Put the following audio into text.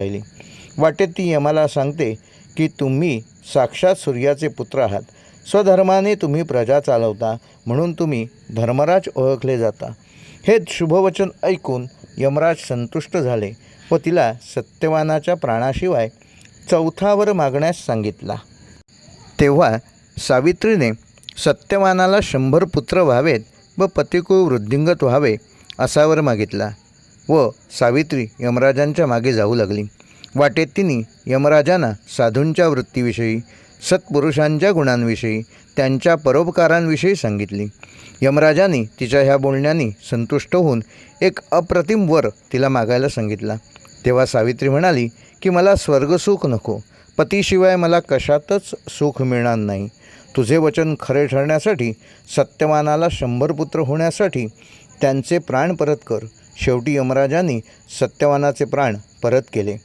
राहिली वाटेत ती यमाला सांगते की तुम्ही साक्षात सूर्याचे पुत्र आहात. स्वधर्माने तुम्ही प्रजा चालवता म्हणून तुम्ही धर्मराज ओळखले जाता. हे शुभवचन ऐकून यमराज संतुष्ट झाले व तिला सत्यवानाच्या प्राणाशिवाय चौथावर मागण्यास सांगितला. तेव्हा सावित्रीने सत्यवानाला शंभर पुत्र व्हावेत व पतिकू वृद्धिंगत व्हावे असावर मागितला. व सावित्री यमराजांच्या मागे जाऊ लागली. वाटेत तिने यमराजांना साधूंच्या वृत्तीविषयी सत्पुरुषांच्या गुणांविषयी त्यांच्या परोपकारांविषयी सांगितली. यमराजांनी तिच्या ह्या बोलण्याने संतुष्ट होऊन एक अप्रतिम वर तिला मागायला सांगितला. तेव्हा सावित्री म्हणाली की मला स्वर्गसुख नको. पतीशिवाय मला कशातच सुख मिळणार नाही. तुझे वचन खरे ठरण्यासाठी सत्यवानाला शंभर पुत्र होण्यासाठी त्यांचे प्राण परत कर. शेवटी यमराजांनी सत्यवानाचे प्राण परत केले.